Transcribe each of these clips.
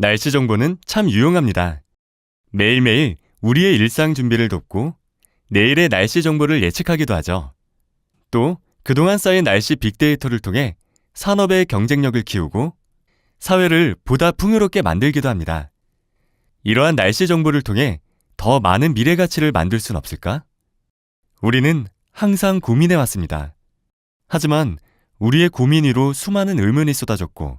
날씨 정보는 참 유용합니다. 매일매일 우리의 일상 준비를 돕고 내일의 날씨 정보를 예측하기도 하죠. 또 그동안 쌓인 날씨 빅데이터를 통해 산업의 경쟁력을 키우고 사회를 보다 풍요롭게 만들기도 합니다. 이러한 날씨 정보를 통해 더 많은 미래 가치를 만들 순 없을까? 우리는 항상 고민해 왔습니다. 하지만 우리의 고민 위로 수많은 의문이 쏟아졌고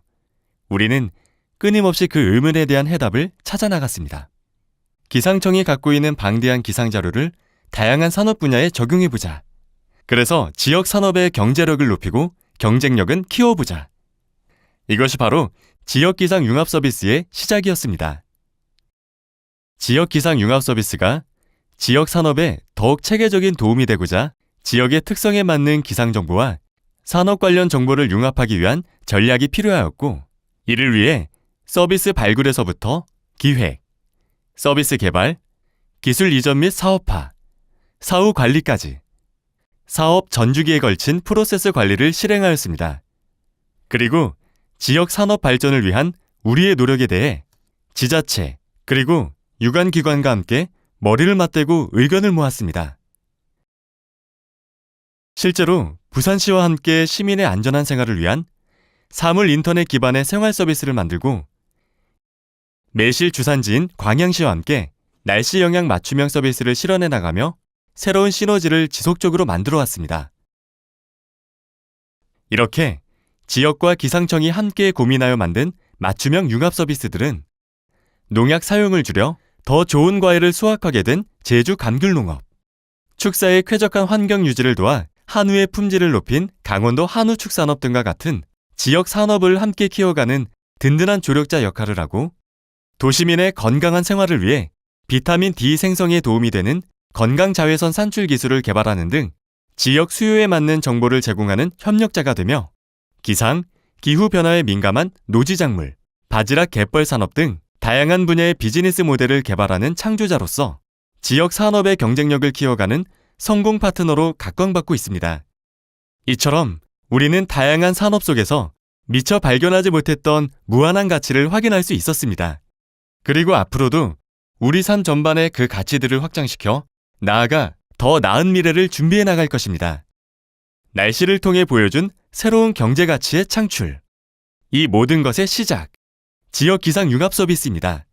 우리는 끊임없이 그 의문에 대한 해답을 찾아 나갔습니다. 기상청이 갖고 있는 방대한 기상 자료를 다양한 산업 분야에 적용해 보자. 그래서 지역 산업의 경제력을 높이고 경쟁력은 키워보자. 이것이 바로 지역 기상 융합 서비스의 시작이었습니다. 지역 기상 융합 서비스가 지역 산업에 더욱 체계적인 도움이 되고자 지역의 특성에 맞는 기상 정보와 산업 관련 정보를 융합하기 위한 전략이 필요하였고 이를 위해 서비스 발굴에서부터 기획, 서비스 개발, 기술 이전 및 사업화, 사후 관리까지 사업 전주기에 걸친 프로세스 관리를 실행하였습니다. 그리고 지역 산업 발전을 위한 우리의 노력에 대해 지자체 그리고 유관 기관과 함께 머리를 맞대고 의견을 모았습니다. 실제로 부산시와 함께 시민의 안전한 생활을 위한 사물 인터넷 기반의 생활 서비스를 만들고 매실 주산지인 광양시와 함께 날씨 영향 맞춤형 서비스를 실현해 나가며 새로운 시너지를 지속적으로 만들어 왔습니다. 이렇게 지역과 기상청이 함께 고민하여 만든 맞춤형 융합 서비스들은 농약 사용을 줄여 더 좋은 과일을 수확하게 된 제주 감귤 농업, 축사의 쾌적한 환경 유지를 도와 한우의 품질을 높인 강원도 한우 축산업 등과 같은 지역 산업을 함께 키워가는 든든한 조력자 역할을 하고 도시민의 건강한 생활을 위해 비타민 D 생성에 도움이 되는 건강 자외선 산출 기술을 개발하는 등 지역 수요에 맞는 정보를 제공하는 협력자가 되며 기상, 기후 변화에 민감한 노지 작물, 바지락 갯벌 산업 등 다양한 분야의 비즈니스 모델을 개발하는 창조자로서 지역 산업의 경쟁력을 키워가는 성공 파트너로 각광받고 있습니다. 이처럼 우리는 다양한 산업 속에서 미처 발견하지 못했던 무한한 가치를 확인할 수 있었습니다. 그리고 앞으로도 우리 삶 전반의 그 가치들을 확장시켜 나아가 더 나은 미래를 준비해 나갈 것입니다. 날씨를 통해 보여준 새로운 경제 가치의 창출. 이 모든 것의 시작. 지역 기상 융합 서비스입니다.